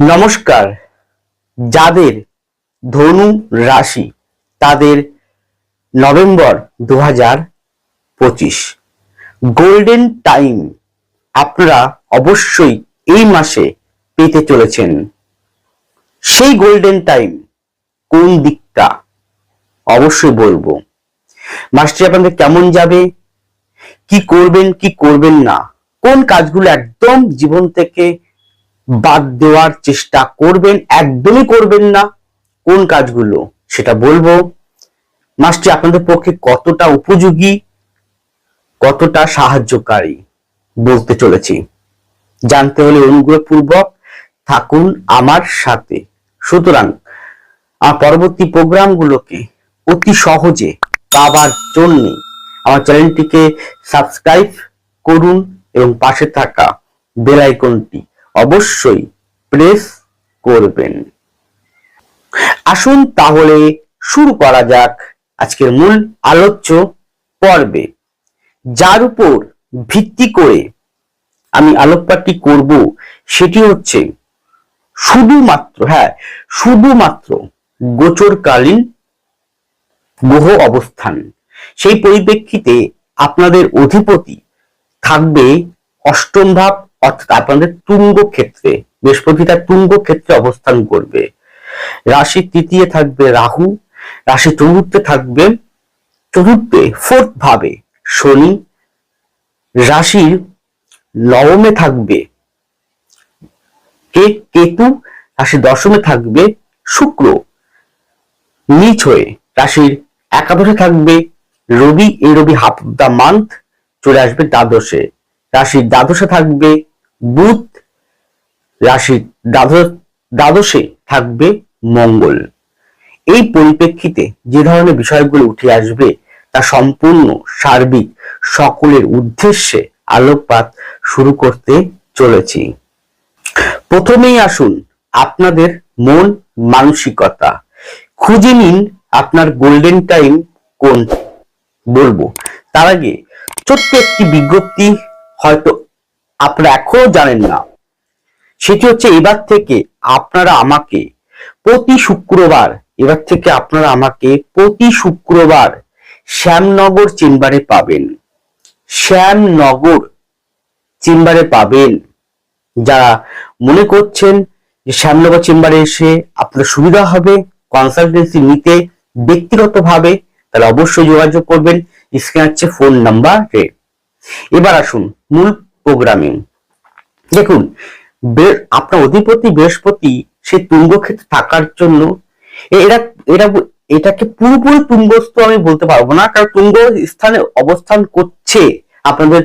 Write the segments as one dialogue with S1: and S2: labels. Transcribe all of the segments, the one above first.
S1: নমস্কার। যাদের ধনু রাশি তাদের নভেম্বর দু হাজার পঁচিশ। গোল্ডেন টাইম আপনারা অবশ্যই এই মাসে পেতে চলেছেন। সেই গোল্ডেন টাইম কোন দিকটা? অবশ্যই বলব। মাসটি আপনাদের কেমন যাবে? কি করবেন কি করবেন না? কোন কাজগুলো একদম জীবন থেকে বাদ দেওয়ার চেষ্টা করবেন, একদমই করবেন না। কোন কাজগুলো? সেটা বলব। মাসটি আপনাদের পক্ষে কতটা উপযোগী, কতটা সাহায্যকারী বলতে চলেছি। জানতে হলে অনুগ্রহপূর্বক থাকুন আমার সাথে। সুতরাং পরবর্তী প্রোগ্রামগুলোকে অতি সহজে পাবার জন্য আমার চ্যানেলটিকে সাবস্ক্রাইব করুন এবং পাশে থাকা বেল আইকনটি অবশ্যই প্রেস করবেন। আসুন তাহলে শুরু করা যাক আজকের মূল আলোচ্য পর্বে। যার উপর ভিত্তি করে আমি আলোকপাতটি করব সেটি হচ্ছে শুধুমাত্র হ্যাঁ শুধুমাত্র গোচরকালীন গ্রহ অবস্থান। সেই পরিপ্রেক্ষিতে আপনাদের অধিপতি থাকবে অষ্টম ভাব অর্থাৎ আপনাদের তুঙ্গ ক্ষেত্রে বৃহস্পতি তার তুঙ্গ ক্ষেত্রে অবস্থান করবে। রাশি তৃতীয় থাকবে রাহু, রাশি চতুর্থে থাকবে, চতুর্থে ফোর্থ ভাবে শনি, রাশির নবমে থাকবে কে কেতু, রাশি দশমে থাকবে শুক্র। নিচ হয়ে রাশির একাদশে থাকবে রবি, এই রবি হাফ দ্য মান্থ চলে আসবে দ্বাদশে। রাশির দ্বাদশে থাকবে বুধ রাশির দ্বাদশ থাকবে মঙ্গল। এই পরিপ্রেক্ষিতে যে ধরনের বিষয়গুলো উঠে আসবে, তা সম্পূর্ণ সার্বিক সকলের উদ্দেশ্যে আলোকপাত শুরু করতে চলেছি। প্রথমেই আসুন আপনাদের মন মানসিকতা। খুঁজে নিন আপনার গোল্ডেন টাইম কোন বলব। তার আগে ছোট্ট একটি বিজ্ঞপ্তি হয়তো আপনারা এখনও জানেন না। সেটি হচ্ছে এবার থেকে আপনারা আমাকে প্রতি শুক্রবার, এবার থেকে আপনারা আমাকে প্রতি শুক্রবার শ্যামনগর চেম্বারে পাবেন। শ্যামনগর চেম্বারে পাবেন। যারা মনে করছেন যে শ্যামনগর চেম্বারে এসে আপনার সুবিধা হবে কনসালটেন্সি নিতে ব্যক্তিগতভাবে, তাহলে অবশ্যই যোগাযোগ করবেন। স্ক্রিনে হচ্ছে ফোন নাম্বারে এবার আসুন, মূল প্রোগ্রামিং। দেখুন আপনার অধিপতি বৃহস্পতি সে তুঙ্গ ক্ষেত্রে থাকার জন্য এরা এরা এটাকে পুরোপুরি তুঙ্গস্থ আমি বলতে পারব না, কারণ তুঙ্গ স্থানে অবস্থান করছে আপনাদের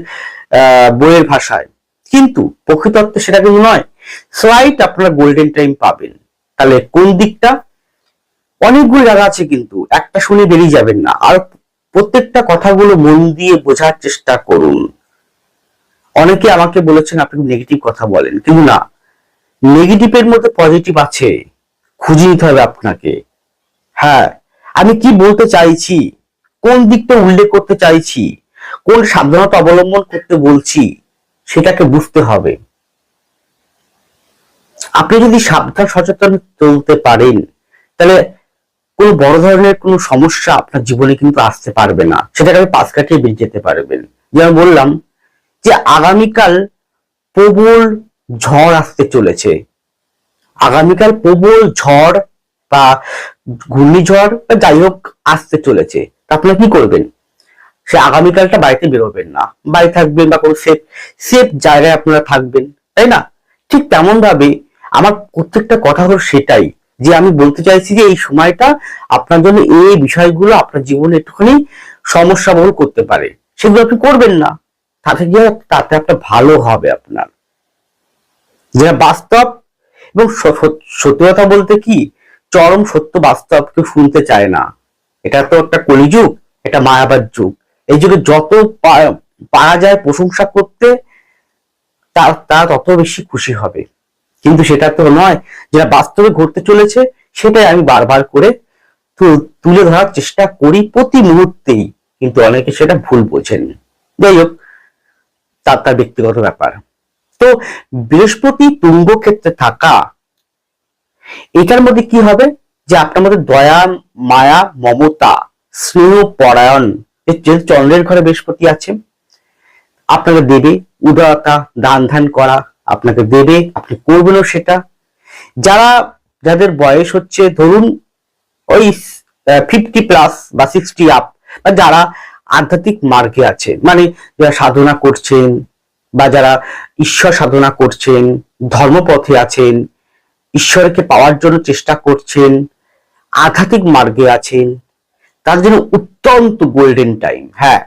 S1: বইয়ের ভাষায়। কিন্তু প্রকৃতত্বে সেটা কিন্তু নয়। স্লাইট আপনারা গোল্ডেন টাইম পাবেন। তাহলে কোন দিকটা? অনেকগুলো জায়গা আছে কিন্তু, একটা শুনে বেরিয়ে যাবেন না। আর প্রত্যেকটা কথাগুলো মন দিয়ে বোঝার চেষ্টা করুন। অনেকে আমাকে বলেছেন, আপনি নেগেটিভ কথা বলেন। কিন্তু না নেগেটিভের মধ্যে পজিটিভ আছে। খুঁজে নিতে হবে আপনাকে। হ্যাঁ আমি কি বলতে চাইছি? কোন দিকটা উল্লেখ করতে চাইছি? কোন সাবধানতা অবলম্বন করতে বলছি? সেটাকে বুঝতে হবে। আপনি যদি সাবধান সচেতন চলতে পারেন, তাহলে কোনো বড় ধরনের কোনো সমস্যা আপনার জীবনে কিন্তু আসতে পারবে না। সেটাকে আপনি পাশ কাটিয়ে বেরিয়ে যেতে পারবেন। যেমন বললাম যে আগামীকাল প্রবল ঝড় আসতে চলেছে। আগামীকাল প্রবল ঝড় বা ঘূর্ণিঝড় বা যাই হোক আসতে চলেছে। আপনারা কি করবেন? সে আগামীকালটা বাড়িতে বেরোবেন না। বাড়ি থাকবেন বা কোনো সেফ সেফ জায়গায় আপনারা থাকবেন, তাই না? ঠিক তেমন ভাবে আমার প্রত্যেকটা কথা হলো সেটাই যে আমি বলতে চাইছি যে এই সময়টা আপনার জন্য এই বিষয়গুলো আপনার জীবনে একটুখানি সমস্যা বহুল করতে পারে। সেগুলো আপনি করবেন না। তাতে গিয়ে তাতে একটা ভালো হবে আপনার। যেটা বাস্তব এবং সত্যি বলতে কি, চরম সত্য বাস্তব কেউ শুনতে চায় না। এটা তো একটা কলিযুগ, এটা মায়াবার যুগ। এই যুগে যত পারা যায় প্রশংসা করতে তার তারা তত বেশি খুশি হবে। কিন্তু সেটা তো নয়, যেটা বাস্তবে ঘটতে চলেছে, সেটাই আমি বারবার করে তু- তুলে ধরার চেষ্টা করি প্রতি মুহূর্তেই। কিন্তু অনেকে সেটা ভুল বোঝেন। যাই হোক তার তার ব্যক্তিগত ব্যাপার। তো বৃহস্পতি তুঙ্গ ক্ষেত্রে থাকা, এটার মধ্যে কি হবে? যে আপনার মধ্যে দয়া, মায়া, মমতা, স্নেহ, পরায়ণ যে চন্দ্রের ঘরে বৃহস্পতি আছে, আপনাকে দেবে উদারতা, দান ধ্যান করা, আপনাকে দেবে, আপনি করবেনও সেটা। যারা, যাদের বয়স হচ্ছে, ধরুন ওই ফিফটি প্লাস বা সিক্সটি আপ বা যারা আধ্যাত্মিক মার্গে আছে মানে যারা সাধনা করছেন বা যারা ঈশ্বর সাধনা করছেন, ধর্মপথে আছেন, ঈশ্বরকে পাওয়ার জন্য চেষ্টা করছেন, আধ্যাত্মিক মার্গে আছেন, তার জন্য অত্যন্ত গোল্ডেন টাইম হ্যাঁ।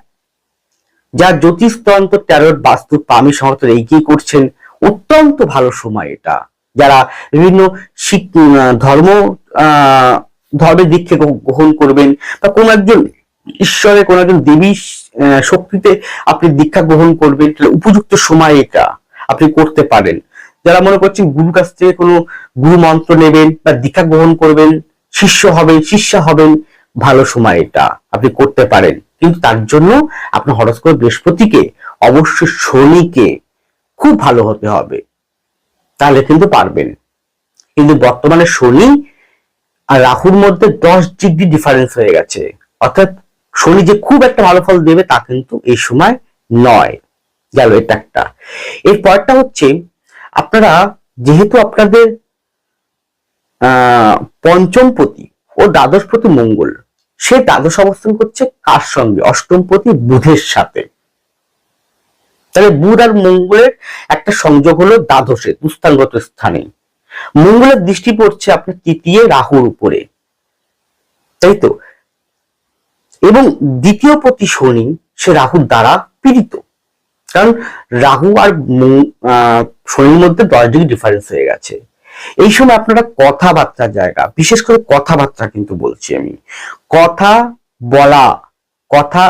S1: যা জ্যোতিষতন্ত্র ট্যারট বাস্তু পামি সমর্থন এগিয়ে করছেন, অত্যন্ত ভালো সময় এটা। যারা বিভিন্ন ধর্ম, আহ, ধর্মের দীক্ষা গ্রহণ করবেন বা কোন একজন ঈশ্বরের কোন একজন দেবী শক্তিতে আপনি দীক্ষা গ্রহণ করবেন উপযুক্ত সময় এটা আপনি করতে পারেন। যারা মনে করছেন গুরু কাছ থেকে কোনো গুরু মন্ত্র নেবেন বা দীক্ষা গ্রহণ করবেন, শিষ্য হবেন, শিষ্যা হবেন, ভালো সময় এটা আপনি করতে পারেন। কিন্তু তার জন্য আপনার হরস্কোপ বৃহস্পতিকে, অবশ্যই শনিকে খুব ভালো হতে হবে। তাহলে কিন্তু পারবেন। কিন্তু বর্তমানে শনি আর রাহুর মধ্যে দশ ডিগ্রি ডিফারেন্স হয়ে গেছে। অর্থাৎ শনি যে খুব একটা ভালো ফল দেবে তা কিন্তু এই সময় নয়। গেল এটা একটা। এর পরটা হচ্ছে, আপনারা যেহেতু আপনাদের পঞ্চমপতি ও দ্বাদশপতি মঙ্গল, সে দ্বাদশ অবস্থান করছে কার সঙ্গে? অষ্টমপতি বুধের সাথে। তাহলে বুধ আর মঙ্গলের একটা সংযোগ হলো দ্বাদশে, দুস্থানগত স্থানে। মঙ্গলের দৃষ্টি পড়ছে আপনার তৃতীয় রাহুর উপরে। তাই তো? এবং দ্বিতীয় প্রতি শনি সে রাহুর দ্বারা পীড়িত। কারণ রাহু আর শনির মধ্যে দশ ডিগ্রি ডিফারেন্স হয়ে গেছে। এই সময় আপনারা কথাবার্তার জায়গা, বিশেষ করে কথাবার্তা কিন্তু বলছি আমি। কথা বলা কথা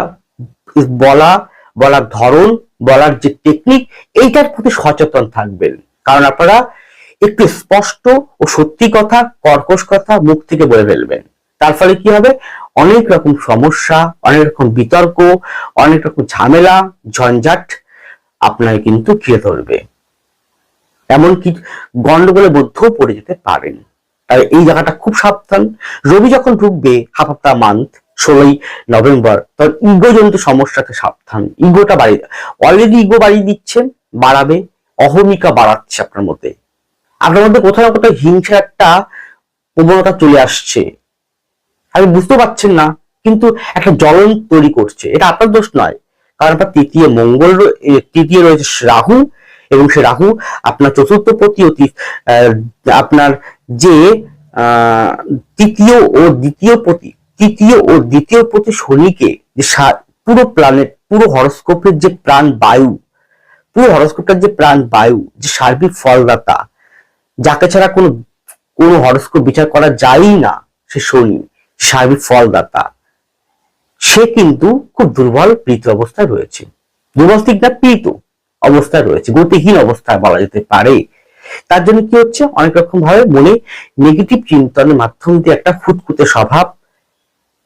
S1: বলা, বলার ধরন, বলার যে টেকনিক এইটার প্রতি সচেতন থাকবেন। কারণ আপনারা একটু স্পষ্ট ও সত্যি কথা, কর্কশ কথা মুখ থেকে বলে ফেলবেন। তার ফলে কি হবে? অনেক রকম সমস্যা, অনেক রকম বিতর্ক, অনেক রকম ঝামেলা, ঝঞ্ঝাট আপনাকে কিন্তু ঘিরে ধরবে। এমনকি গন্ডগোলে বদ্ধও পড়ে যেতে পারেন। তাই এই জায়গাটা খুব সাবধান। রবি যখন ঢুকবে হাফ মান্থ, ষোলোই নভেম্বর, তখন ইগো জনিত সমস্যাতে সাবধান। ইগোটা বাড়িয়ে অলরেডি ইগো বাড়িয়ে দিচ্ছেন, বাড়াবে, অহমিকা বাড়াচ্ছে আপনার মধ্যে। আপনার মধ্যে কোথাও কোথাও হিংসা একটা প্রবণতা চলে আসছে। আপনি বুঝতে পারছেন না, কিন্তু একটা জ্বলন তৈরি করছে। এটা আপনার দোষ নয়। কারণ আপনার তৃতীয় মঙ্গল তৃতীয় রয়েছে রাহু, এবং সে রাহু আপনার চতুর্থ পতি অতি আপনার যে তৃতীয় ও দ্বিতীয় পতি তৃতীয় ও দ্বিতীয় পতি শনিকে যে পুরো প্ল্যানেট পুরো হরস্কোপের যে প্রাণ বায়ু, পুরো হরস্কোপটার যে প্রাণ বায়ু, যে সার্বিক ফলদাতা, যাকে ছাড়া কোনো কোনো হরস্কোপ বিচার করা যায়ই না, সে শনি। সার্বিক ফলদাতা। সে কিন্তু খুব দুর্বল, প্রীত অবস্থায় রয়েছে। দুর্বল ঠিক না প্রীত অবস্থায় রয়েছে, গতিহীন অবস্থায় বলা যেতে পারে। তার জন্য কি হচ্ছে? অনেক রকম ভাবে মনে নেগেটিভ চিন্তনের মাধ্যম দিয়ে একটা ফুটকুতে স্বভাব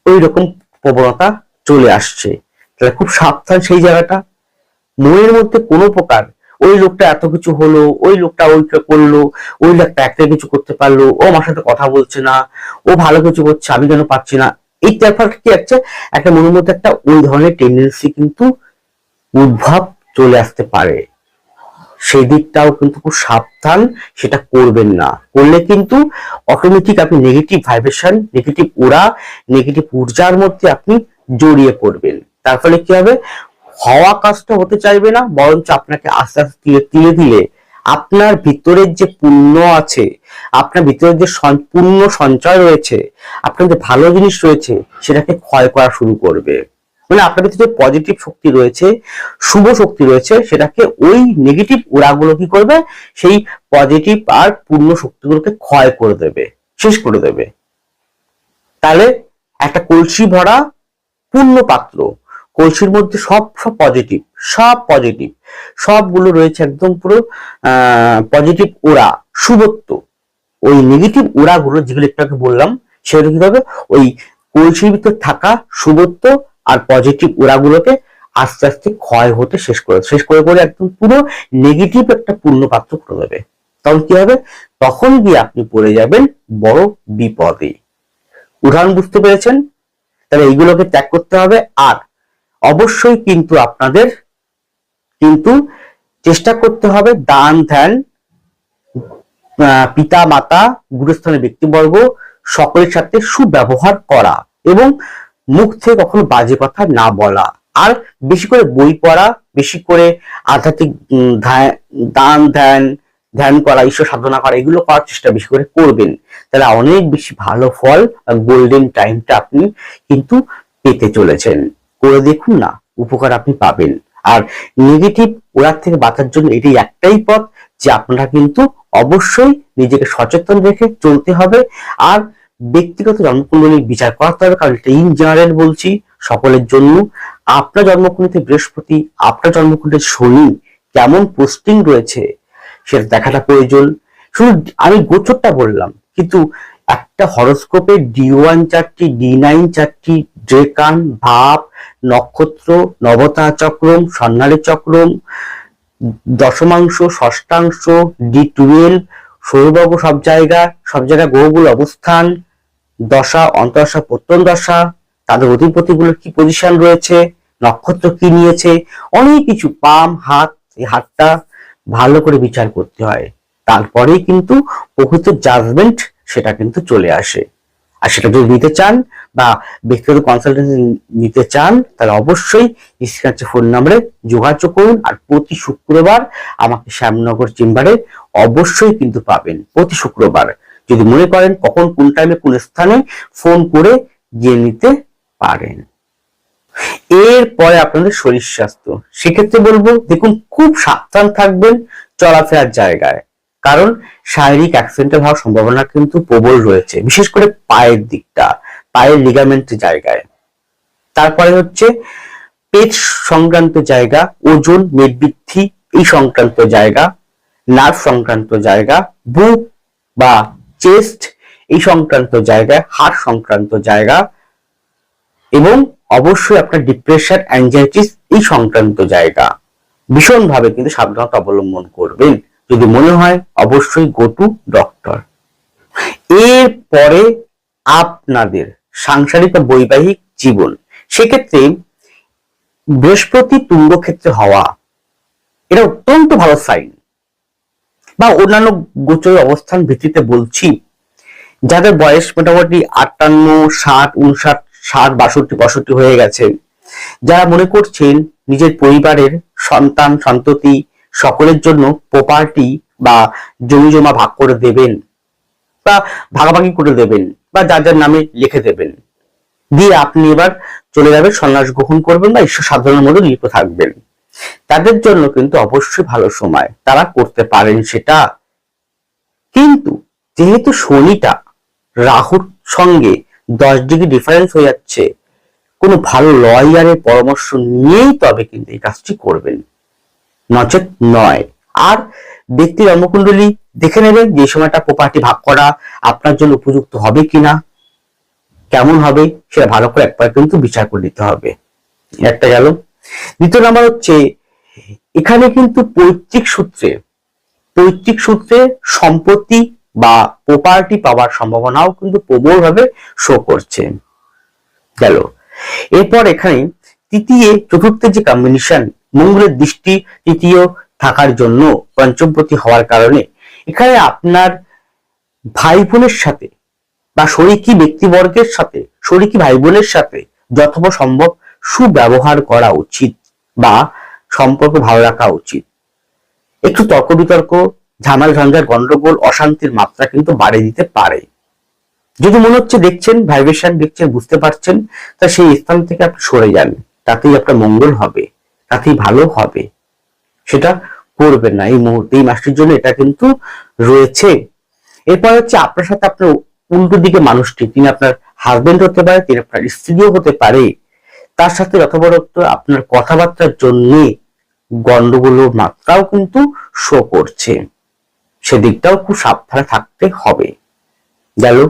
S1: ওই রকম প্রবণতা চলে আসছে। তাহলে খুব সাবধান সেই জায়গাটা। মনের মধ্যে কোনো প্রকার ওই লোকটা এত কিছু হলো, ওই লোকটা ওইটা করল, ওই লোকটা একটা কিছু করতে পারল, ও আমার সাথে কথা বলছে না, ও ভালো কিছু করছে, আমি কেন পাচ্ছি না? এই ব্যাপারটা কি আছে একটা মনের মধ্যে একটা ওই ধরনের টেন্ডেন্সি কিন্তু উদ্ভব চলে আসতে পারে। সেই দিকটাও কিন্তু খুব সাবধান সেটা করবেন না। করলে কিন্তু অটোমেটিক আপনি নেগেটিভ ভাইব্রেশন নেগেটিভ ওরা নেগেটিভ ঊর্জার মধ্যে আপনি জড়িয়ে পড়বেন। তার ফলে কি হবে? হওয়া কাজটা হতে চাইবে না, বরঞ্চ আপনাকে আস্তে আস্তে তিলে তিলে আপনার ভিতরের যে পুণ্য আছে, আপনার ভিতরের যে পূর্ণ সঞ্চয় রয়েছে, আপনার যে ভালো জিনিস রয়েছে, সেটাকে ক্ষয় করা শুরু করবে। মানে আপনার ভিতরে যে পজিটিভ শক্তি রয়েছে, শুভ শক্তি রয়েছে, সেটাকে ওই নেগেটিভ ওরাগুলো কি করবে? সেই পজিটিভ আর পূর্ণ শক্তিগুলোকে ক্ষয় করে দেবে, শেষ করে দেবে। তাহলে একটা কলসি ভরা পূর্ণ পাত্র কলসির মধ্যে সব সব পজিটিভ সব পজিটিভ সবগুলো রয়েছে একদম পুরো পজিটিভ ওরা শুভত্ব। ওই নেগেটিভ ওরাগুলো যেগুলো একটু বললাম, সেগুলো কি হবে ওই কলসির ভিতর থাকা শুভত্ব আর পজিটিভ ওরাগুলোকে আস্তে আস্তে ক্ষয় হতে শেষ করে শেষ করে করে একদম পুরো নেগেটিভ একটা পূর্ণ পাত্র করে দেবে। তখন কি হবে? তখন গিয়ে আপনি পড়ে যাবেন বড় বিপদে। উদাহরণ বুঝতে পেরেছেন? তাহলে এইগুলোকে ত্যাগ করতে হবে। আর অবশ্যই কিন্তু আপনাদের কিন্তু চেষ্টা করতে হবে দান, ধ্যান পিতা, মাতা গুরুস্থানের ব্যক্তিবর্গ সকলের সাথে সুব্যবহার করা এবং মুখ থেকে কখনো বাজে কথা না বলা। আর বেশি করে বই পড়া, বেশি করে আধ্যাত্মিক দান, ধ্যান ধ্যান করা, ঈশ্বর সাধনা করা, এগুলো করার চেষ্টা বেশি করে করবেন। তাহলে অনেক বেশি ভালো ফল গোল্ডেন টাইমটা আপনি কিন্তু পেতে চলেছেন। করে দেখুন না, উপকার আপনি পাবেন। আর নেগেটিভ ওরার থেকে বাঁচার জন্য এটি একটাই পথ যে আপনারা কিন্তু অবশ্যই নিজেকে সচেতন রেখে চলতে হবে। আর ব্যক্তিগত জন্মকুণ্ডলী বিচার করতে হবে, কারণ এটা ইন জেনারেল বলছি, সকলের জন্য। আপনার জন্মকুণ্ডলীতে বৃহস্পতি, আপনার জন্মকুণ্ডলীতে শনি, কেমন পোস্টিং রয়েছে, সেটা দেখাটা প্রয়োজন। শুধু আমি গোচরটা বললাম, কিন্তু একটা হরস্কোপে ডি ওয়ান চারটি, ডি নাইন চারটি, ড্রেকান ভাব নক্ষত্র নবতা চক্রম স্বর্ণালী চক্রম, দশমাংশ ষষ্ঠাংশ ডি টুয়েলভ সৌরবর্গ সব জায়গা, সব জায়গায় গ্রহগুলো অবস্থান, দশা অন্তদশা প্রত্যন দশা তাদের অধিপতিগুলোর কি পজিশন রয়েছে, নক্ষত্র কি নিয়েছে, অনেক কিছু, পাম, হাত, এই হাতটা ভালো করে বিচার করতে হয়। তারপরেই কিন্তু প্রকৃত জাজমেন্ট সেটা কিন্তু চলে আসে। আর সেটা যদি নিতে চান বা ব্যক্তিগত কনসালটেন্সি নিতে চান, তাহলে অবশ্যই স্ক্রিনে ফোন নম্বরে যোগাযোগ করুন আর প্রতি শুক্রবার আমাকে শ্যামনগর চেম্বারে অবশ্যই কিন্তু পাবেন। প্রতি শুক্রবার। যদি মনে করেন কখন কোন টাইমে কোন স্থানে ফোন করে গিয়ে নিতে পারেন। এরপরে আপনাদের শরীর স্বাস্থ্য। সেক্ষেত্রে বলব, দেখুন, খুব সাবধান থাকবেন চলাফেরার জায়গায়। কারণ শারীরিক অ্যাক্সিডেন্টের হওয়ার সম্ভাবনা কিন্তু প্রবল রয়েছে, বিশেষ করে পায়ের দিকটা, পায়ের লিগামেন্ট জায়গায়। তারপরে হচ্ছে পেট সংক্রান্ত জায়গা, ওজন মেদ বৃদ্ধি এই সংক্রান্ত জায়গা নার্ভ সংক্রান্ত জায়গা, বুক বা চেস্ট এই সংক্রান্ত জায়গায় হাড় সংক্রান্ত জায়গা এবং অবশ্যই আপনার ডিপ্রেশন অ্যাংজাইটিস এই সংক্রান্ত জায়গা। ভীষণভাবে কিন্তু সাবধানতা অবলম্বন করবেন। যদি মনে হয়, অবশ্যই গো টু ডক্টর এরপরে আপনাদের সাংসারিক বা বৈবাহিক জীবন। সেক্ষেত্রে বৃহস্পতি তুঙ্গ ক্ষেত্রে হওয়া, এটা অত্যন্ত ভালো সাইন বা অন্যান্য গোচর অবস্থান ভিত্তিতে বলছি, যাদের বয়স মোটামুটি আটান্ন, ষাট, উনষাট, ষাট, বাষট্টি, পঁয়ষট্টি হয়ে গেছে, যারা মনে করছেন নিজের পরিবারের সন্তান, সন্ততি সকলের জন্য প্রপার্টি বা জমি জমা ভাগ করে দেবেন বা ভাগাভাগি করে দেবেন বা যার যার নামে লিখে দেবেন। দিয়ে আপনি এবার চলে যাবেন, সন্ন্যাস গ্রহণ করবেন বা ঈশ্বর সাধনার মধ্যে লিপ্ত থাকবেন। তাদের জন্য কিন্তু অবশ্যই ভালো সময়। তারা করতে পারেন সেটা। কিন্তু যেহেতু শনিটা রাহুর সঙ্গে দশ ডিগ্রি ডিফারেন্স হয়ে যাচ্ছে, কোনো ভালো লয়ারের পরামর্শ নিয়েই তবে কিন্তু এই কাজটি করবেন। নচেত নয়। আর ব্যক্তি জন্মকুণ্ডলী দেখে নেবেন যে সময়টা প্রপার্টি ভাগ করা আপনার জন্য উপযুক্ত হবে কিনা, কেমন হবে সেটা ভালো করে একবার কিন্তু বিচার করে নিতে হবে। একটা গেল। দ্বিতীয় নাম্বার হচ্ছে, এখানে কিন্তু পৈতৃক সূত্রে পৈতৃক সূত্রে সম্পত্তি বা প্রপার্টি পাওয়ার সম্ভাবনাও কিন্তু প্রবলভাবে শো করছে। গেল। এরপর এখানে তৃতীয় চতুর্থের যে কম্বিনেশন মঙ্গলের দৃষ্টি তৃতীয় থাকার জন্য পঞ্চমপতি হওয়ার কারণে। এখানে আপনার ভাই বোনের সাথে বা শরিকি ব্যক্তিবর্গের সাথে, শরিকি ভাই বোনের সাথে সম্ভব সুব্যবহার করা উচিত বা সম্পর্ক ভালো রাখা উচিত। একটু তর্ক বিতর্ক ঝামেলা ঝঞ্ঝাট গন্ডগোল, অশান্তির মাত্রা কিন্তু বাড়িয়ে দিতে পারে। যদি মনে হচ্ছে দেখছেন ভাইব্রেশন দেখছেন, বুঝতে পারছেন, তা সেই স্থান থেকে আপনি সরে যান, তাতেই আপনার মঙ্গল হবে। তাতেই ভালো হবে। সেটা করবেন না এই মুহূর্তে, এই মাসটির জন্য এটা কিন্তু রয়েছে। এরপর হচ্ছে আপনার সাথে আপনার উল্টো দিকে মানুষটি, তিনি আপনার হাজবেন্ড হতে পারে, তিনি আপনার স্ত্রীও হতে পারে। তার সাথে যথাবরত্ব আপনার কথাবার্তার জন্য গন্ডগোলের মাত্রাও কিন্তু শো করছে। সেদিকটাও খুব সাবধানে থাকতে হবে। গেল।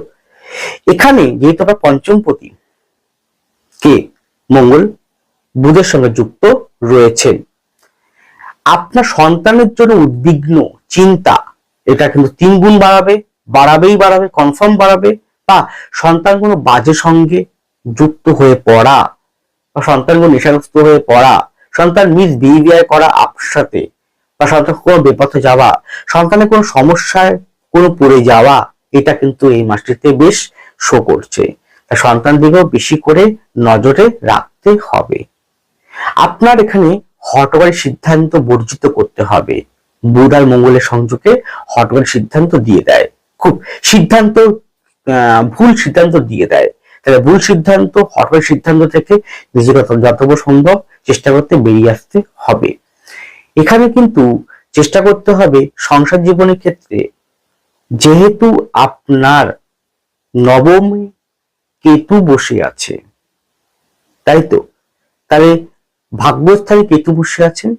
S1: এখানে যেহেতু আবার পঞ্চমপতি কে? মঙ্গল, বুধের সঙ্গে যুক্ত। রয়েছেন আপনার সন্তানের জন্য উদ্বিগ্ন চিন্তা, এটা কিন্তু তিন গুণ বাড়াবে, বাড়াবেই বাড়াবে কনফার্ম বাড়াবে, বা সন্তান কোনো বাজে সঙ্গে যুক্ত হয়ে পড়া, বা সন্তান কোনো নেশাগ্রস্ত হয়ে পড়া, সন্তান মিস বিহেভিয়ার করা আপনার সাথে, বা সন্তান কোনো বেপথে যাওয়া, সন্তানের কোনো সমস্যায় কোনো পড়ে যাওয়া, এটা কিন্তু এই মাসটিতে বেশ শো করছে। সন্তান দিকেও বেশি করে নজরে রাখতে হবে। আপনার এখানে হটকারী সিদ্ধান্ত বর্জিত করতে হবে। বুধ আর মঙ্গলের সংযোগে হটকারী সিদ্ধান্ত দিয়ে দেয়। খুব সিদ্ধান্ত ভুল সিদ্ধান্ত দিয়ে দেয়। তাহলে ভুল সিদ্ধান্ত হটকারী সিদ্ধান্ত থেকে নিজেকে যত- যতটা সম্ভব চেষ্টা করতে বেরিয়ে আসতে হবে। এখানে কিন্তু চেষ্টা করতে হবে সংসার জীবনের ক্ষেত্রে, যেহেতু আপনার নবম কেতু বসে আছে, তাই তো? তাহলে ভাগ্যস্থানে কেতু বসে আছেন।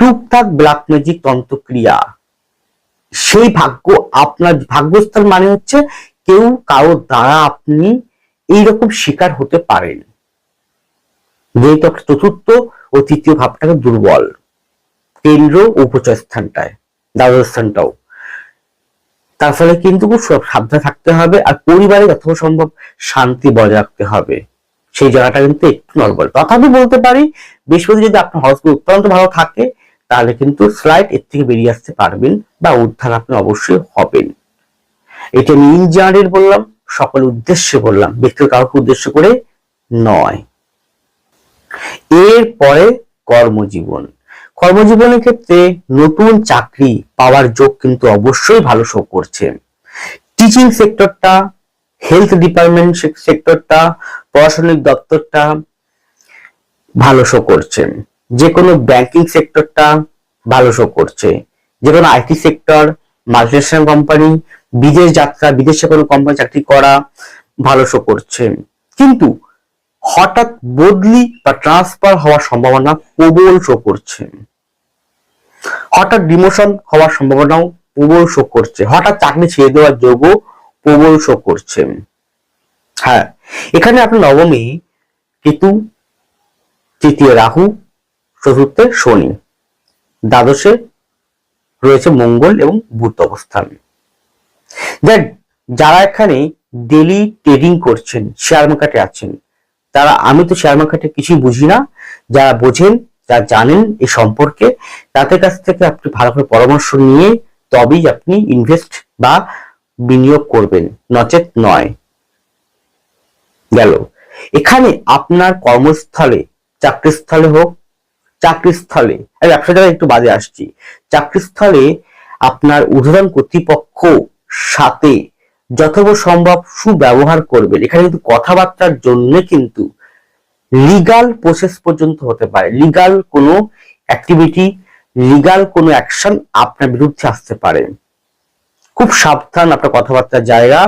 S1: টুকটাক ব্ল্যাক ম্যাজিক তন্ত্রক্রিয়া সেই ভাগ্য আপনার ভাগ্যস্থান মানে হচ্ছে কেউ কারও দ্বারা আপনি এইরকম শিকার হতে পারেন। যেহেতু চতুর্থ ও তৃতীয় ভাবটাকে দুর্বল। কেন্দ্র উপচয় স্থানটায়, দ্বাদশ স্থানটাও। তার ফলে কিন্তু খুব সাবধানে থাকতে হবে আর পরিবারে যতটা সম্ভব শান্তি বজায় রাখতে হবে। সেই জায়গাটা কিন্তু একটু নর্মাল তথাপি বলতে পারি, বৃহস্পতি যদি আপনার হরস্কোপ অত্যন্ত ভালো থাকে, তাহলে কিন্তু স্লাইড এর থেকে বেরিয়ে আসতে পারবেন বা উদ্ধার আপনি অবশ্যই হবেন। এটা আমি ইঞ্জিনিয়ারের বললাম, সকল উদ্দেশ্যে বললাম ব্যক্তিগত কাউকে উদ্দেশ্য করে নয়। এরপরে কর্মজীবন। কর্মজীবনের ক্ষেত্রে নতুন চাকরি পাওয়ার যোগ কিন্তু অবশ্যই ভালো শো করছে। টিচিং সেক্টরটা হেলথ ডিপার্টমেন্ট সেক্টরটা প্রশাসনিক দপ্তরটা ভালো শো করছে। যে কোনো ব্যাংকিং সেক্টরটা ভালো শো করছে। যে কোনো আইটি সেক্টর মাল্টিনেশনাল কোম্পানি বিদেশ যাত্রা, বিদেশে কোনো কোম্পানি চাকরি করা ভালো শো করছে। কিন্তু হঠাৎ বদলি বা ট্রান্সফার হওয়ার সম্ভাবনা প্রবল শো করছে। হঠাৎ ডিমোশন হওয়ার সম্ভাবনাও প্রবল শো করছে। হঠাৎ চাকরি ছেড়ে দেওয়ার যোগও প্রবল শো করছে। হ্যাঁ এখানে আপনার নবমী, কেতু, তৃতীয় রাহু, চতুর্থে শনি, দ্বাদশে রয়েছে মঙ্গল এবং বুধ অবস্থান। দেখ, যারা এখানে ডেলি ট্রেডিং করছেন শেয়ার মার্কেটে আছেন, তারা, আমি তো শেয়ার মার্কেটে কিছুই বুঝি না। যারা বোঝেন যা জানেন এই সম্পর্কে, তাদের কাছ থেকে আপনি ভালো করে পরামর্শ নিয়ে তবেই আপনি ইনভেস্ট বা বিনিয়োগ করবেন। নচেত নয়। গেল। এখানে আপনার কর্মস্থলে, চাকরিস্থলে হোক, চাকরিস্থলে আমি ব্যবসা জায়গায় একটু বাজে আসছি। চাকরিস্থলে আপনার ঊর্ধ্বতন কর্তৃপক্ষ সাথে যথেষ্ট সম্ভব সুব্যবহার করবেন। এখানে কিন্তু কথাবার্তার জন্য কিন্তু লিগাল প্রসেস পর্যন্ত হতে পারে। লিগাল কোনো অ্যাক্টিভিটি লিগাল কোনো অ্যাকশন আপনার বিরুদ্ধে আসতে পারে। খুব সাবধান আপনার কথাবার্তার জায়গা,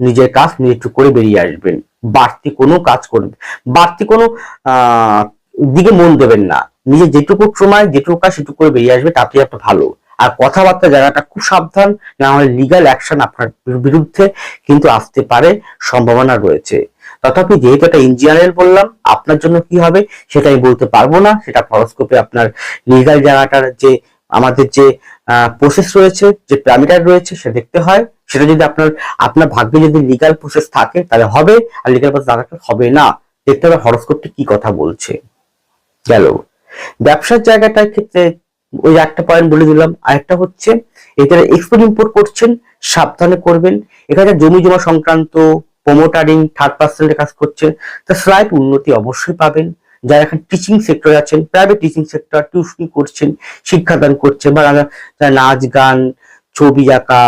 S1: নিজের কাজ নিজে একটু করে বেরিয়ে আসবেন। বাড়তি কোনো কাজ করবেন বাড়তি কোনো দিকে মন দেবেন না। নিজে যেটুকু সময়, যেটুকু কাজ, সেটুকু করে বেরিয়ে আসবে, তাতেই একটা ভালো। আর কথাবার্তা জায়গাটা খুব সাবধান, না হলে লিগাল অ্যাকশন আপনার বিরুদ্ধে কিন্তু আসতে পারে, সম্ভাবনা রয়েছে। তথাপি যেহেতু একটা ইঞ্জিনিয়ারের বললাম, আপনার জন্য কি হবে সেটা আমি বলতে পারব না। সেটা হরস্কোপে আপনার লিগাল জায়গাটার যে, আমাদের যে প্রসেস রয়েছে, যে প্যারামিটার রয়েছে, সেটা দেখতে হয়। সেটা যদি আপনার আপনার ভাগ্যে যদি লিগাল প্রসেস থাকে, তাহলে হবে, আর লিগাল প্রসেস না হবে না। দেখতে হবে হরস্কোপটি কি কথা বলছে। গেল। ব্যবসার জায়গাটার ক্ষেত্রে ওই একটা পয়েন্ট বলে দিলাম। আরেকটা হচ্ছে এখানে এক্সপোর্ট ইম্পোর্ট করছেন, সাবধানে করবেন। এখানে জমি জমা সংক্রান্ত প্রমোটারিং থার্ড পার্সেন্টের কাজ করছেন, তা স্লাইট উন্নতি অবশ্যই পাবেন। যারা এখন টিচিং সেক্টরে আছেন প্রাইভেট টিচিং সেক্টর টিউশনি করছেন, শিক্ষাদান করছেন, বা নাচ গান, ছবি আঁকা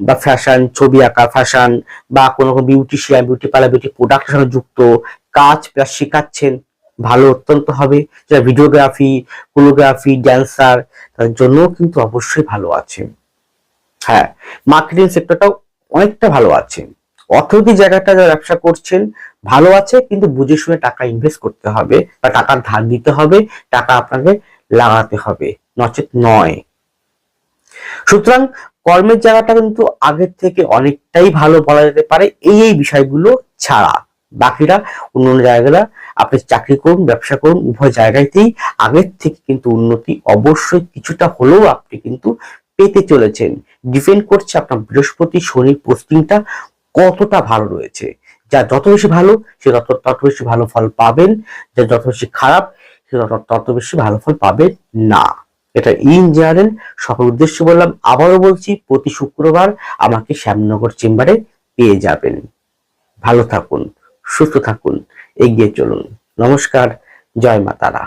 S1: বা ফ্যাশন ছবি আঁকা ফ্যাশন বা কোনো রকম বিউটিশিয়ান বিউটি পার্লার বিউটি প্রোডাক্টের সঙ্গে যুক্ত কাজ প্লাস শেখাচ্ছেন, ভালো অত্যন্ত হবে। যারা ভিডিওগ্রাফি কোরিওগ্রাফি ড্যান্সার তাদের জন্য কিন্তু অবশ্যই ভালো আছে। হ্যাঁ মার্কেটিং সেক্টরটাও অনেকটা ভালো আছে। অর্থনীতি জায়গাটা যারা ব্যবসা করছেন, ভালো আছে, কিন্তু বুঝে শুনে টাকা ইনভেস্ট করতে হবে বা টাকা ধার দিতে হবে, টাকা আপনাকে লাগাতে হবে, নচেত নয়। সুতরাং কর্মের জায়গাটা কিন্তু আগের থেকে অনেকটাই ভালো বলা যেতে পারে। এই এই বিষয়গুলো ছাড়া। বাকিরা অন্য অন্য জায়গাটা আপনি চাকরি করুন, ব্যবসা করুন, উভয় জায়গাতেই আগের থেকে কিন্তু উন্নতি অবশ্যই কিছুটা হলেও আপনি কিন্তু পেতে চলেছেন। ডিপেন্ড করছে আপনার বৃহস্পতি শনির পোস্টিংটা কতটা ভালো রয়েছে। যা যত বেশি ভালো, সে তত তত বেশি ভালো ফল পাবেন। যা যত বেশি খারাপ, সে তত তত বেশি ভালো ফল পাবেন না। এটা ইন জেনারেল সকল উদ্দেশ্য বললাম। আবারও বলছি, প্রতি শুক্রবার আমাকে শ্যামনগর চেম্বারে পেয়ে যাবেন। ভালো থাকুন, সুস্থ থাকুন, এগিয়ে চলুন। নমস্কার, জয় মা তারা